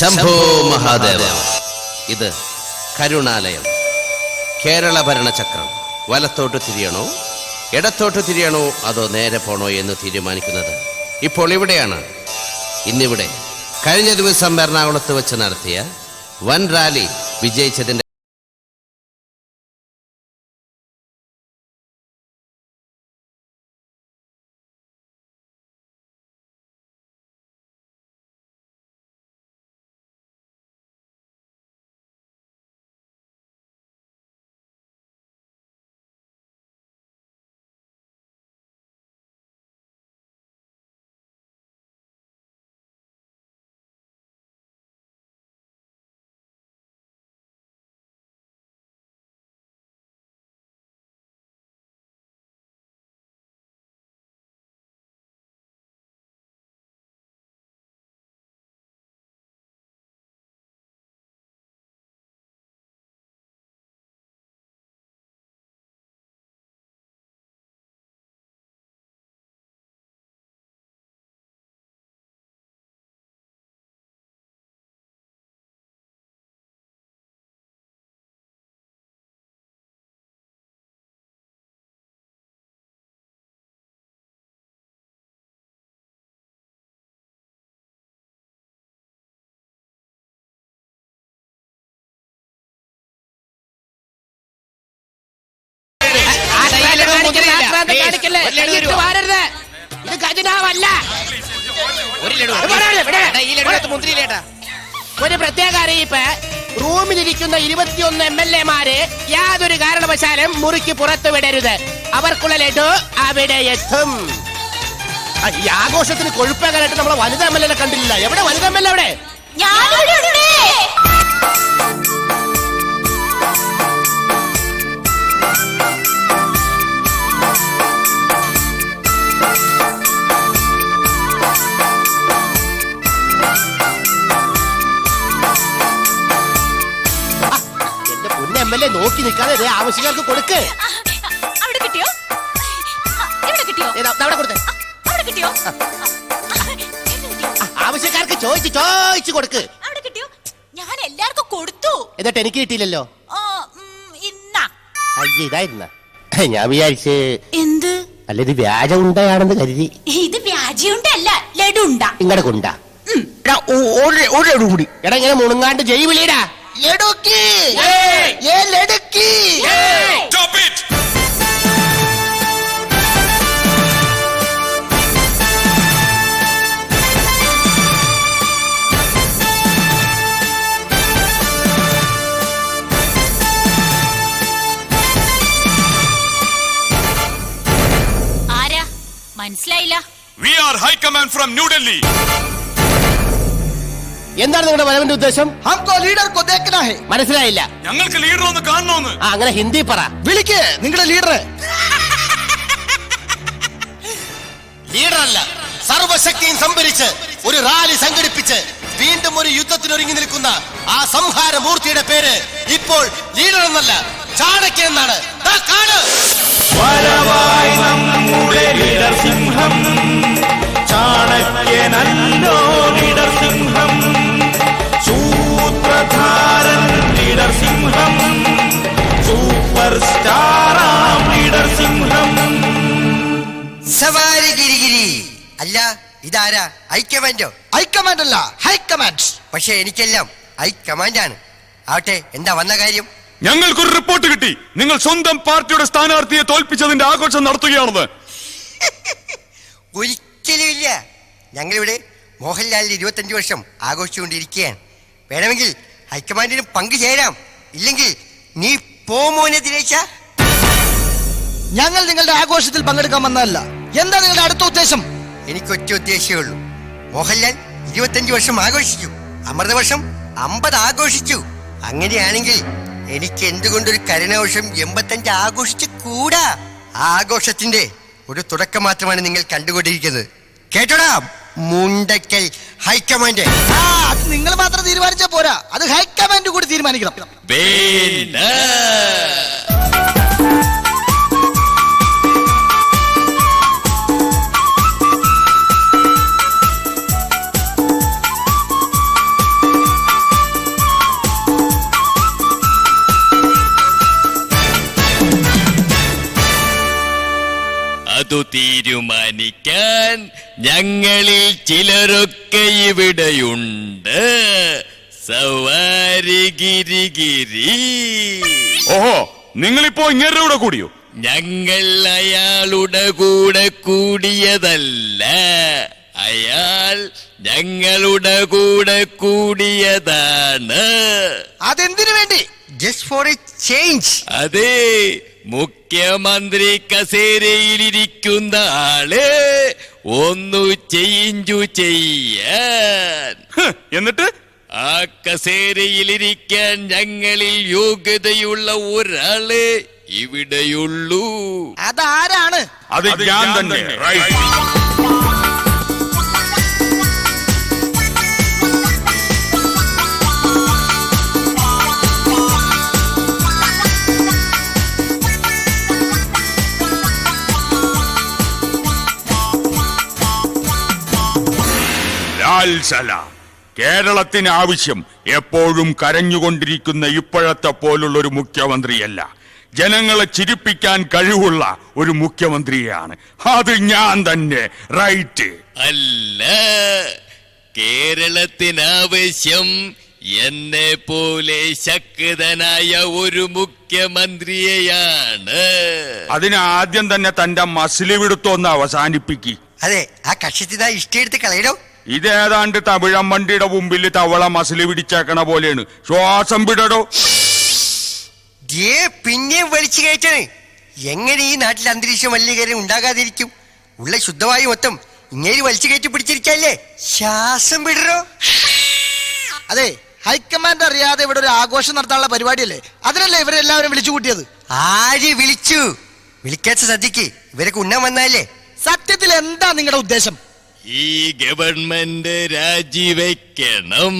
ശംഭോ മഹാദേവ. ഇത് കരുണാലയം. കേരള ഭരണചക്രം. വലത്തോട്ട് തിരിയണോ? ഇടത്തോട്ട് തിരിയണോ? അതോ നേരെ പോണോ എന്ന് തീരുമാനിക്കുന്നത്? ഇപ്പോൾ ഇവിടെയാണ്. ഇന്നിവിടെ. കഴിഞ്ഞ ദിവസം എറണാകുളത്ത് വെച്ച് നടത്തിയ വൻ റാലി വിജയിച്ചതിന്റെ ഇത് ഖജനാവല്ല. ഒരു പ്രത്യേക അറിയിപ്പ്. റൂമിലിരിക്കുന്ന ഇരുപത്തിയൊന്ന് എം എൽ എമാര് യാതൊരു കാരണവശാലും മുറിക്ക് പുറത്തു വിടരുത്. അവർക്കുള്ള ലഡു അവിടെ എത്തും. ഈ ആഘോഷത്തിന് കൊഴുപ്പേകാനായിട്ട് നമ്മളെ വനിതാ എം എൽ എ കണ്ടില്ല. എവിടെ വനിതാ എം എൽ എ എവിടെ നോക്കി നിൽക്കാതെ ദേ ആവശ്യക്കാർക്ക് കൊടുക്ക്. അവിടെ കിട്ടിയോ? ഇവിടെ കിട്ടിയോ? ദാ അവിടെ കൊടുത്തേ. അവിടെ കിട്ടിയോ? ആ, ആവശ്യക്കാർക്ക് ചോദിച്ച് ചോദിച്ച് കൊടുക്ക്. അവിടെ കിട്ടിയോ? ഞാൻ എല്ലാവർക്കും കൊടുത്തു. എന്നിട്ട് എനിക്ക് കിട്ടിയില്ലല്ലോ. ആ, ഉം, ഇന്നാ. അയ്യ ഇതായിരുന്ന. ഞാൻ വിചാരിച്ച് എന്ത്? അല്ല ഇത് വ്യാജ ഉണ്ടയാണെന്ന് കരുതി ഇത് വ്യാജിയുണ്ടല്ല ലഡുണ്ട. ഇങ്ങടെ കൊണ്ടാ. ഒരു ലഡു കൂടി. എടാ ഇങ്ങനെ മുണുങ്ങാണ്ട് ജയ് വിളിയടാ. Stop it! ആരാ മനസ്സിലായില്ല We are High Command from New Delhi. എന്താണ് നിങ്ങളുടെ വരവിന്റെ ഉദ്ദേശം? ഹംകോ ലീഡർ കോ ഹേ മനസ്സിലായില്ല. ഞങ്ങൾക്ക് ലീഡർ ഒന്ന് കാണണമെന്ന് ആ അങ്ങനെ ഹിന്ദി പറ. വിളിക്ക് നിങ്ങളുടെ ലീഡർ ലീഡർ അല്ല സർവശക്തിയും സംഭരിച്ച് ഒരു റാലി സംഘടിപ്പിച്ച് വീണ്ടും ഒരു യുദ്ധത്തിന് ഒരുങ്ങി നിൽക്കുന്ന ആ സംഹാര മൂർത്തിയുടെ പേര് ഇപ്പോൾ ലീഡർ എന്നല്ല ചാണക്യ എന്നാണ്. ലീഡർ സിംഹം ചാണക്യനല്ലോ ലീഡർ സിംഹം സൂത്രധാരൻ ലീഡർ സിംഹം. സൂപ്പർ സ്റ്റാറാം ലീഡർ സിംഹം. സവാരി ഗിരിഗിരി. അല്ല ഇതാരാ? ഹൈക്കമാൻഡോ ഹൈക്കമാൻഡ് അല്ല ഹൈക്കമാൻഡ് പക്ഷെ എനിക്കെല്ലാം ഹൈക്കമാൻഡാണ് ആവട്ടെ എന്താ വന്ന കാര്യം? ഞങ്ങൾക്കൊരു റിപ്പോർട്ട് കിട്ടി. നിങ്ങൾ സ്വന്തം പാർട്ടിയുടെ സ്ഥാനാർത്ഥിയെ തോൽപ്പിച്ചതിന്റെ ആഘോഷം നടത്തുകയാണെന്ന്. ഒരിക്കലുമില്ല. ഞങ്ങളിവിടെ മോഹൻലാലിന് ഇരുപത്തഞ്ച് വർഷം ആഘോഷിച്ചുകൊണ്ടിരിക്കുകയാണ്. വേണമെങ്കിൽ ഹൈക്കമാൻഡിന് പങ്കുചേരാം ഇല്ലെങ്കിൽ നീ പോമോനെ തിരിച്ച ഞങ്ങൾ നിങ്ങളുടെ ആഘോഷത്തിൽ പങ്കെടുക്കാൻ വന്നതല്ല. എന്താ നിങ്ങളുടെ അടുത്ത ഉദ്ദേശം? എനിക്കൊറ്റ ഉദ്ദേശമേ ഉള്ളൂ. മോഹൻലാൽ ഇരുപത്തഞ്ച് വർഷം ആഘോഷിച്ചു. അമൃത വർഷം അമ്പത് ആഘോഷിച്ചു. അങ്ങനെയാണെങ്കിൽ എനിക്ക് എന്തുകൊണ്ടൊരു കരുണാവർഷം എൺപത്തഞ്ച് ആഘോഷിച്ച് കൂടാ? ആ ആഘോഷത്തിന്റെ ഒരു തുടക്കം മാത്രമാണ് നിങ്ങൾ കണ്ടുകൊണ്ടിരിക്കുന്നത്. കേട്ടോടാ? Mundakkal high command. ആ അത് നിങ്ങൾ മാത്രം തീരുമാനിച്ചാ പോരാ. അത് ഹൈക്കമാൻഡ് കൂടി തീരുമാനിക്കണം. അതു തീരുമാനിക്കാൻ ഞങ്ങൾ ചിലരൊക്കെ ഇവിടെയുണ്ട് സവാരി ഗിരി ഗിരി ഓഹോ നിങ്ങളിപ്പോ ഇങ്ങേരുടെ കൂടെ കൂടിയോ? ഞങ്ങൾ അയാളുടെ കൂടെ കൂടിയതല്ല. അയാൾ ഞങ്ങളുടെ കൂടെ കൂടിയതാണ്. അതെന്തിനു വേണ്ടി? ജസ്റ്റ് ഫോർ എ ചേഞ്ച് അതെ മുഖ്യമന്ത്രി കസേരയിലിരിക്കുന്ന ആൾ ഒന്നു ചെയ്ഞ്ചു ചെയ്യാൻ. എന്നിട്ട്? ആ കസേരയിലിരിക്കാൻ ഞങ്ങളിൽ യോഗ്യതയുള്ള ഒരാൾ ഇവിടെയുള്ളൂ. അതാരാണ്? അത് ഞാൻ തന്നെ. റൈറ്റ് കേരളത്തിന് ആവശ്യം എപ്പോഴും കരഞ്ഞുകൊണ്ടിരിക്കുന്ന ഇപ്പോഴത്തെ പോലുള്ള ഒരു മുഖ്യമന്ത്രിയല്ല. ജനങ്ങളെ ചിരിപ്പിക്കാൻ കഴിവുള്ള ഒരു മുഖ്യമന്ത്രിയാണ്. അത് ഞാൻ തന്നെ. റൈറ്റ്. അല്ല കേരളത്തിനാവശ്യം എന്നെ പോലെ ശക്തനായ ഒരു മുഖ്യമന്ത്രിയെയാണ്. അതിനാദ്യം തന്നെ തന്റെ മസിലിവിടുത്തൊന്ന് അവസാനിപ്പിക്കി. അതെ ആ കക്ഷത്തിതാ ഇഷ്ടയെടുത്ത് കളയണോ ഇതേതാണ്ട് വണ്ടിയുടെ മുമ്പിൽ തവള മസിലി പിടിച്ചേക്കണ പോലെയാണ്. ശ്വാസം വിടടോ. ദേ പിന്നെയും വലിച്ചു കയറ്റണ്. എങ്ങനെ ഈ നാട്ടിൽ അന്തരീക്ഷ മലിനീകരണം ഉണ്ടാകാതിരിക്കും? ഉള്ള ശുദ്ധവായു മൊത്തം ഇങ്ങനെ വലിച്ചു കയറ്റി പിടിച്ചിരിക്കല്ലേ? ശ്വാസം വിടറോ അതെ ഹൈക്കമാൻഡ് അറിയാതെ ഇവിടെ ഒരു ആഘോഷം നടത്താനുള്ള പരിപാടിയല്ലേ? അതിനല്ലേ ഇവരെല്ലാവരും വിളിച്ചു കൂട്ടിയത്? ആര് വിളിച്ചു? വിളിക്കാത്ത സദ്യക്ക് ഇവരൊക്കെ ഉണ്ണാൻ വന്നാലേ. സത്യത്തിൽ എന്താ നിങ്ങളുടെ ഉദ്ദേശം? ഈ ഗവൺമെന്റ് രാജിവെക്കണം.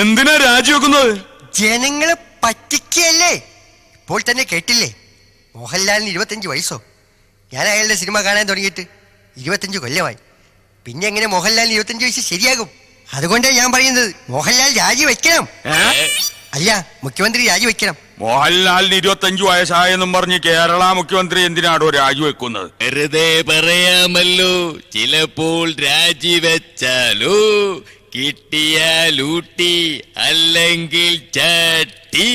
എന്തിനാ രാജിവെക്കുന്നത്? ജനങ്ങളെ പറ്റിക്കല്ലേ ഇപ്പോൾ തന്നെ കേട്ടില്ലേ? മോഹൻലാലിന് ഇരുപത്തഞ്ച് വയസ്സോ. ഞാൻ അയാളുടെ സിനിമ കാണാൻ തുടങ്ങിയിട്ട് ഇരുപത്തഞ്ച് കൊല്ലമായി. പിന്നെ എങ്ങനെ മോഹൻലാലിന് ഇരുപത്തഞ്ച് വയസ്സ് ശരിയാകും? അതുകൊണ്ടാണ് ഞാൻ പറയുന്നത് മോഹൻലാൽ രാജിവെക്കണം. ഏ? അല്ല മുഖ്യമന്ത്രി രാജിവെക്കണം. മോഹൻലാലിന് ഇരുപത്തഞ്ചു വയസ്സായെന്നും പറഞ്ഞ് കേരള മുഖ്യമന്ത്രി എന്തിനാണോ രാജിവെക്കുന്നത്? വെറുതെ പറയാമല്ലോ ചിലപ്പോൾ രാജിവെച്ചാലോ കിട്ടിയാലൂട്ടി അല്ലെങ്കിൽ ചട്ടി.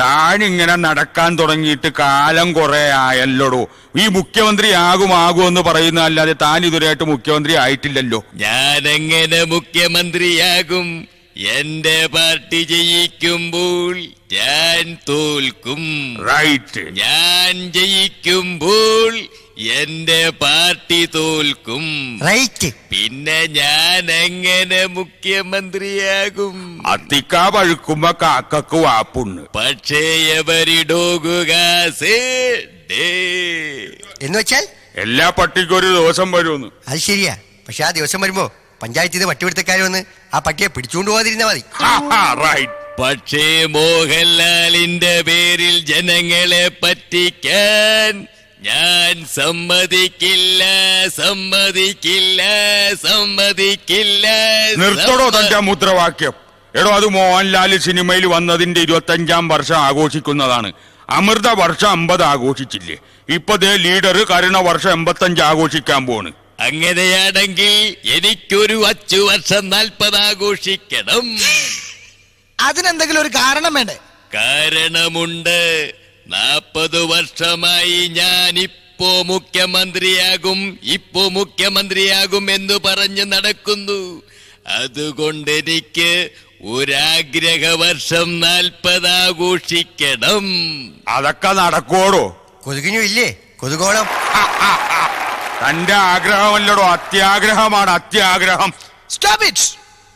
താനിങ്ങനെ നടക്കാൻ തുടങ്ങിയിട്ട് കാലം കുറെ ആയല്ലോടോ. ഈ മുഖ്യമന്ത്രി ആകും ആകും എന്ന് പറയുന്ന അല്ലാതെ താൻ ഇതുവരെയായിട്ട് മുഖ്യമന്ത്രി ആയിട്ടില്ലല്ലോ. ഞാനെങ്ങനെ മുഖ്യമന്ത്രിയാകും? എന്റെ പാർട്ടി ജയിക്കുമ്പോൾ ഞാൻ തോൽക്കും. റൈറ്റ് ഞാൻ ജയിക്കുമ്പോൾ എന്റെ പാർട്ടി തോൽക്കും. റൈറ്റ് പിന്നെ ഞാൻ എങ്ങനെ മുഖ്യമന്ത്രിയാകും? അത്തിക്കാ പഴുക്കുമ്പോ കാക്കക്ക് വാപ്പുണ്ട് പക്ഷേ എവരിടോകുക എന്ന് വെച്ചാൽ എല്ലാ പട്ടിക്കും ഒരു ദിവസം വരുമെന്ന് അത് ശരിയാ. പക്ഷെ ആ ദിവസം വരുമ്പോ പഞ്ചായത്തിൽ നിന്ന് പട്ടിപിടുത്തക്കാർ വന്ന് ആ പട്ടിയെ പിടിച്ചുകൊണ്ട് പോകാതിരുന്നാ മതി. റൈറ്റ് പക്ഷേ മോഹൻലാലിന്റെ പേരിൽ ജനങ്ങളെ പറ്റിക്കാൻ ഞാൻ സമ്മതിക്കില്ല സമ്മതിക്കില്ല സമ്മതിക്കില്ല. നിർത്തടോ തന്റെ മുദ്രവാക്യം മുദ്രാവാക്യം. എടോ അത് മോഹൻലാൽ സിനിമയിൽ വന്നതിന്റെ ഇരുപത്തഞ്ചാം വർഷം ആഘോഷിക്കുന്നതാണ്. അമൃത വർഷം അമ്പത് ആഘോഷിച്ചില്ലേ? ഇപ്പൊ ദേ ലീഡർ കരുണ വർഷം എൺപത്തഞ്ച് ആഘോഷിക്കാൻ പോണ്. അങ്ങനെയാണെങ്കിൽ എനിക്കൊരു അച്ചു വർഷം നാൽപ്പത് ആഘോഷിക്കണം. അതിനെന്തെങ്കിലും ഒരു കാരണം വേണ്ടേ? കാരണമുണ്ട്. നാൽപ്പത് വർഷമായി ഞാൻ ഇപ്പോ മുഖ്യമന്ത്രിയാകും ഇപ്പോ മുഖ്യമന്ത്രിയാകും എന്ന് പറഞ്ഞു നടക്കുന്നു. അതുകൊണ്ട് എനിക്ക് ഒരാഗ്രഹ വർഷം നാൽപ്പത് ആഘോഷിക്കണം. അതൊക്കെ നടക്കോടോ കൊതുകിനും ഇല്ലേ? കൊതുകോളം. തന്റെ ആഗ്രഹമല്ലടോ അത്യാഗ്രഹമാണ് അത്യാഗ്രഹം. സ്റ്റോപ്പ് ഇറ്റ്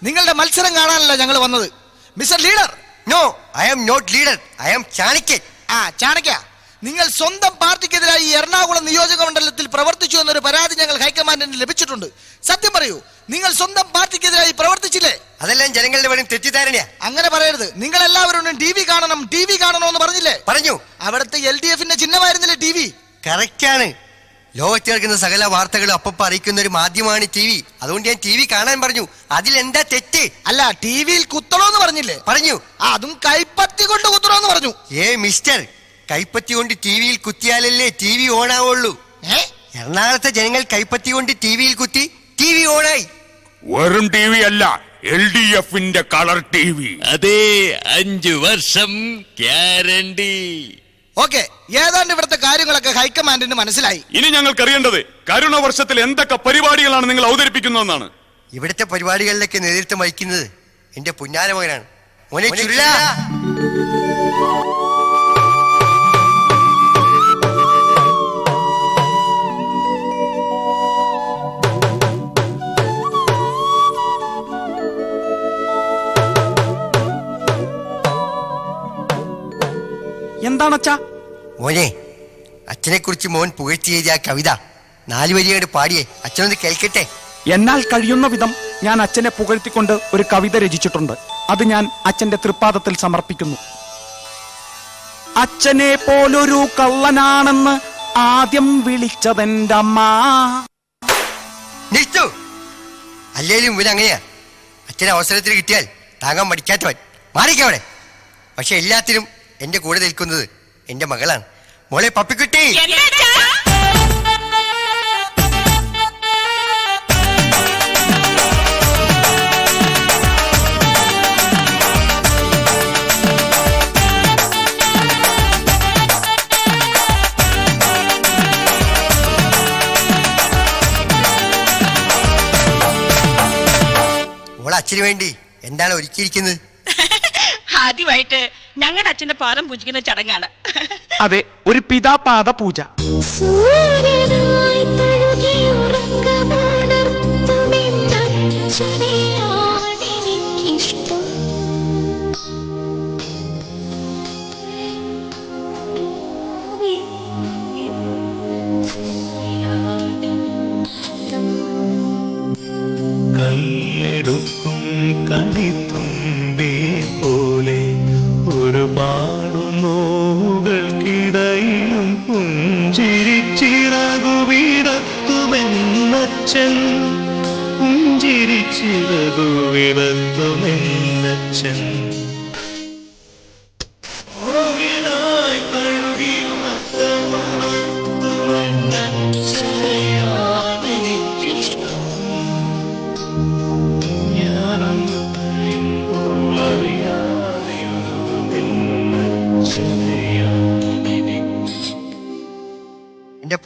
നിങ്ങളുടെ മത്സരം കാണാനല്ല ഞങ്ങൾ വന്നത്. Mister leader. No I am not leader I am ചാണക്യൻ ആ ചാണക്യ നിങ്ങൾ സ്വന്തം പാർട്ടിക്കെതിരായി ഈ എറണാകുളം നിയോജക മണ്ഡലത്തിൽ പ്രവർത്തിച്ചു എന്നൊരു പരാതി ഞങ്ങൾ ഹൈക്കമാൻഡിന് ലഭിച്ചിട്ടുണ്ട്. സത്യം പറയൂ നിങ്ങൾ സ്വന്തം പാർട്ടിക്കെതിരായി പ്രവർത്തിച്ചില്ലേ? അതെല്ലാം ജനങ്ങളുടെ വഴി തെറ്റിദ്ധാരണയാ. അങ്ങനെ പറയരുത്. നിങ്ങൾ എല്ലാവരും ടി വി കാണണം ടി വി കാണണം എന്ന് പറഞ്ഞില്ലേ? പറഞ്ഞു. അവിടുത്തെ എൽ ഡി എഫിന്റെ ചിഹ്നമായിരുന്നില്ലേ ടി വി? കറക്റ്റാണ് ലോകത്ത് നടക്കുന്ന സകല വാർത്തകളും അപ്പപ്പ അറിയിക്കുന്ന ഒരു മാധ്യമമാണ് ടി വി. അതുകൊണ്ട് ഞാൻ ടി വി കാണാൻ പറഞ്ഞു. അതിലെന്താ തെറ്റ്? അല്ല ടി വിയിൽ കുത്തണോന്ന് പറഞ്ഞില്ലേ? പറഞ്ഞു. ആ, അതും കൈപ്പത്തി കൊണ്ട് കുത്തണോന്ന് പറഞ്ഞു. ഏ മിസ്റ്റർ കൈപ്പത്തി കൊണ്ട് ടി വിയിൽ കുത്തിയാലല്ലേ ടി വി ഓൺ ആവുള്ളൂ ഏ? എറണാകുളത്തെ ജനങ്ങൾ കൈപ്പത്തി കൊണ്ട് ടി വിയിൽ കുത്തി ടി വി ഓണായി. വെറും ടി വി അല്ല എൽ ഡി എഫിന്റെ കളർ ടി വി. അതെ അഞ്ചു വർഷം ഗ്യാരണ്ടി. ഓക്കെ ഏതാണ്ട് ഇവിടുത്തെ കാര്യങ്ങളൊക്കെ ഹൈക്കമാൻഡിന് മനസ്സിലായി. ഇനി ഞങ്ങൾക്ക് അറിയേണ്ടത് കരുണ വർഷത്തിൽ എന്തൊക്കെ പരിപാടികളാണ് നിങ്ങൾ അവതരിപ്പിക്കുന്നതെന്നാണ്. ഇവിടുത്തെ പരിപാടികളിലേക്ക് നേതൃത്വം വഹിക്കുന്നത് എന്റെ പുന്നാര മകനാണ്. മോനെ ചുരുള. എന്താണച്ചാ? മോനെ അച്ഛനെ കുറിച്ച് മോൻ പുകഴ്ത്തി എഴുതിയ കവിത നാല് വരിയോട് പാടിയേ. അച്ഛനൊന്ന് കേൾക്കട്ടെ? എന്നാൽ കഴിയുന്ന വിധം ഞാൻ അച്ഛനെ പുകഴ്ത്തിക്കൊണ്ട് ഒരു കവിത രചിച്ചിട്ടുണ്ട്. അത് ഞാൻ അച്ഛന്റെ തൃപ്പാദത്തിൽ സമർപ്പിക്കുന്നു. അച്ഛനെ പോലൊരു കള്ളനാണെന്ന് ആദ്യം വിളിച്ചതെന്റെ അമ്മ. നിർത്തു അല്ലേലും ഇവൻ അങ്ങനെയാ. അച്ഛനെ അവസരത്തിൽ കിട്ടിയാൽ താങ്ങാൻ മടിക്കാത്തവൻ. മാറിക്കവിടെ. പക്ഷെ എല്ലാത്തിനും എന്റെ കൂടെ നിൽക്കുന്നത് എന്റെ മകളാണ്. മോളെ പപ്പിക്കുട്ടി. മോളെ അച്ഛന് വേണ്ടി എന്താണ് ഒരുക്കിയിരിക്കുന്നത്? ആദ്യമായിട്ട് ഞങ്ങളുടെ അച്ഛന്റെ പാദം പൂജിക്കുന്ന ചടങ്ങാണ്. അതെ ഒരു പിതാപാദ പൂജ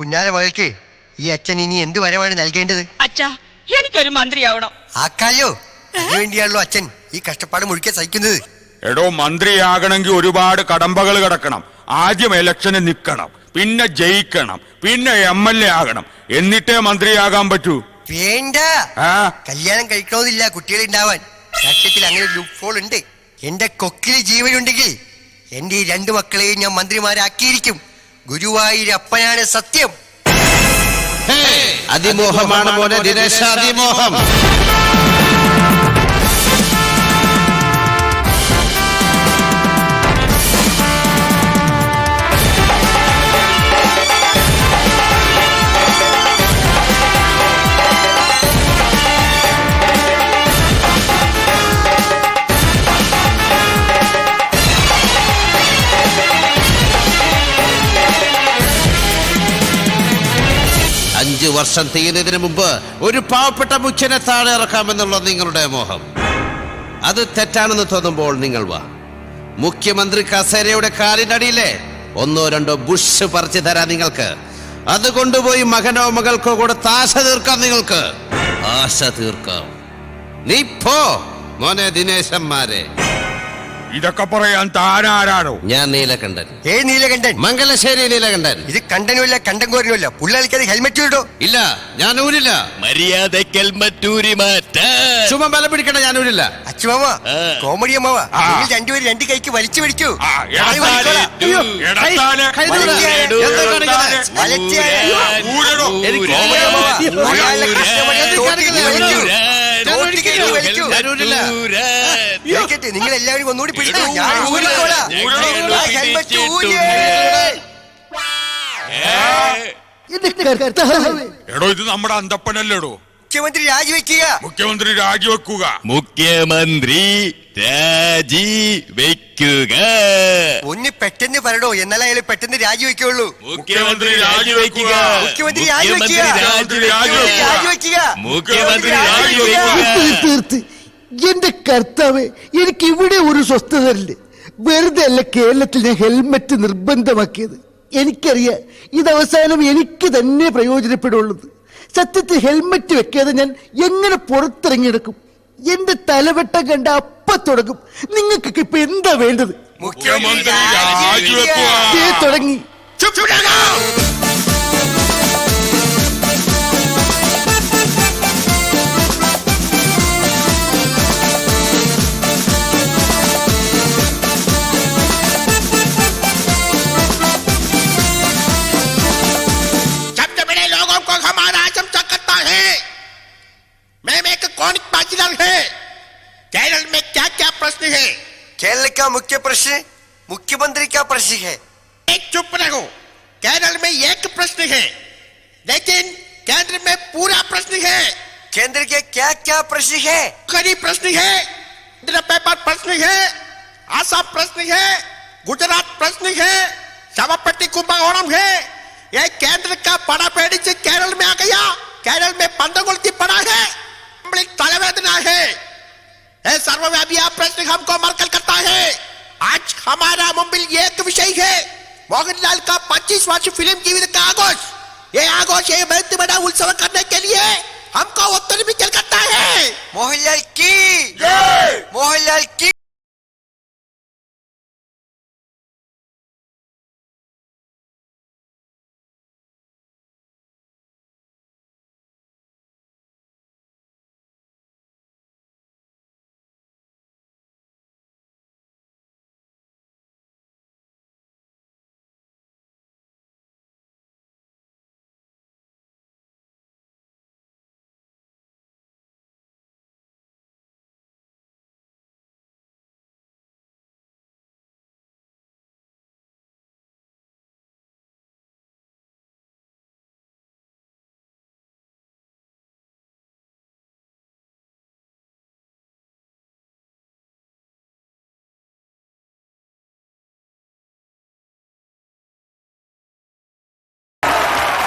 എന്റെ വഴക്ക് ഈ അച്ഛൻ ഇനി എന്ത് വരമാണ് നൽകേണ്ടത്? അച്ഛാ എനിക്കൊരു മന്ത്രിയാവണം. ആക്കാലോ? വേണ്ടിയാണല്ലോ അച്ഛൻ ഈ കഷ്ടപ്പാട് മുഴുക്കെ സഹിക്കുന്നത്. എടോ മന്ത്രിയാകണമെങ്കിൽ ഒരുപാട് കടമ്പകൾ കിടക്കണം. ആദ്യം ഇലക്ഷന് നിൽക്കണം. പിന്നെ ജയിക്കണം. പിന്നെ എം എൽ എ ആകണം. എന്നിട്ടേ മന്ത്രിയാകാൻ പറ്റൂ. വേണ്ട. ആ? കല്യാണം കഴിക്കണമെന്നില്ല കുട്ടികൾ ഉണ്ടാവാൻ സത്യത്തിൽ അങ്ങനെ ലുഫോൾ ഉണ്ട്. എന്റെ കൊക്കിൽ ജീവനുണ്ടെങ്കിൽ എന്റെ ഈ രണ്ടു മക്കളെയും ഞാൻ മന്ത്രിമാരാക്കിയിരിക്കും. ഗുരുവായൂരപ്പനാണ് സത്യം. അതിമോഹമാണ് മോനെ ദിനേശ അതിമോഹം. അഞ്ചു വർഷം തീരുന്നതിന് മുമ്പ് ഒരു പാവപ്പെട്ട മുഖ്യനെ താഴെ ഇറക്കാമെന്നുള്ള നിങ്ങളുടെ മോഹം. അത് തെറ്റാണെന്ന് തോന്നുമ്പോൾ നിങ്ങൾ വാ. മുഖ്യമന്ത്രി കസേരയുടെ കാലിനടിയിലെ ഒന്നോ രണ്ടോ ബുഷ് പറിച്ചു തരാം നിങ്ങൾക്ക്. അത് കൊണ്ടുപോയി മകനോ മകൾക്കോ കൂടെ താശ തീർക്കാം നിങ്ങൾക്ക്. ആശ തീർക്കാം. നീ പോ മോനെ ദിനേശന്മാരെ. ഇതൊക്കെ പറയാൻ താനാരാണോ? ഞാൻ നീലകണ്ഠൻ. ഏ നീലകണ്ഠൻ? മംഗലശ്ശേരി നീലകണ്ഠൻ. ഇത് കണ്ടനുമില്ല കണ്ടങ്കോരനുമില്ല പുള്ളാളിക്കത് ഹെൽമെറ്റ് ഇടോ? ഇല്ല ഞാൻ ഊരില്ല. മര്യാദയ്ക്ക് ഹെൽമറ്റ് ഊരി മാറ്റ ചുമ ബലം പിടിക്കണ്ട ഞാൻ ഊരില്ല. അച്ചുമാവ കോമഡി അമ്മാവ ആ. നിങ്ങൾ രണ്ടുപേരും രണ്ട് കൈക്ക് വലിച്ചു പിടിക്കൂ. നിങ്ങൾ എല്ലാവരും ഒന്നുകൂടി പിടിക്കൂ ഞാൻ ഹെൽമെറ്റ് എടോ ഇത് നമ്മുടെ അന്തപ്പനല്ലേടോ? മുഖ്യമന്ത്രി രാജിവെക്കുക. മുഖ്യമന്ത്രി രാജിവെക്കുക. മുഖ്യമന്ത്രി രാജി വെക്കുക ഒന്ന് പെട്ടെന്ന് പറയണോ എന്നാലേ അയാൾ പെട്ടെന്ന് രാജിവെക്കുള്ളൂ. മുഖ്യമന്ത്രി രാജിവെക്കുക. മുഖ്യമന്ത്രി മുഖ്യമന്ത്രി രാജിവെക്കുക. രാജിവെക്കുക. രാജിവെക്കുക. മുഖ്യമന്ത്രി. രാജിവെക്കുക. എന്റെ കർത്താവ് എനിക്ക് ഇവിടെ ഒരു സ്വസ്ഥത ഇല്ല വെറുതെ അല്ല കേരളത്തിൽ ഞാൻ ഹെൽമറ്റ് നിർബന്ധമാക്കിയത്. എനിക്കറിയാം ഇത് അവസാനം എനിക്ക് തന്നെ പ്രയോജനപ്പെടുള്ളത് സത്യത്തിൽ ഹെൽമെറ്റ് വെക്കാതെ ഞാൻ എങ്ങനെ പുറത്തിറങ്ങിയെടുക്കും? എന്റെ തലവെട്ടം കണ്ട അപ്പ തുടങ്ങും. നിങ്ങൾക്കൊക്കെ ഇപ്പൊ എന്താ വേണ്ടത്? മുഖ്യമന്ത്രി തുടങ്ങി. मैम एक कौन बाजिलर है। केरल में क्या क्या प्रश्न है? केरल का मुख्य प्रश्न मुख्यमंत्री का प्रश्न है। एक चुप रहो। केरल में एक प्रश्न है। लेकिन केंद्र में पूरा प्रश्न है। केंद्र के क्या क्या प्रश्न है? करी प्रश्न है। पेपर प्रश्न है। आसाम प्रश्न है। गुजरात प्रश्न है। सभापति कुंभकोणम है। यह केंद्र का बड़ा पेड़ी से केरल में आ गया। केरल में पंद्रह पंदगुलती पड़ा है। बड़ी तलवेदना है। सर्वव्यापी आप प्रश्न हमको मरकल करता है। आज हमारा मुंबई एक विषय है। मोहनलाल का 25 वर्ष फ़िल्म जीवित का आगोश। ये आगोश ये बहुत बड़ा उत्सव करने के लिए हमको उत्तर भी चल करता है। मोहनलाल की। मोहनलाल की।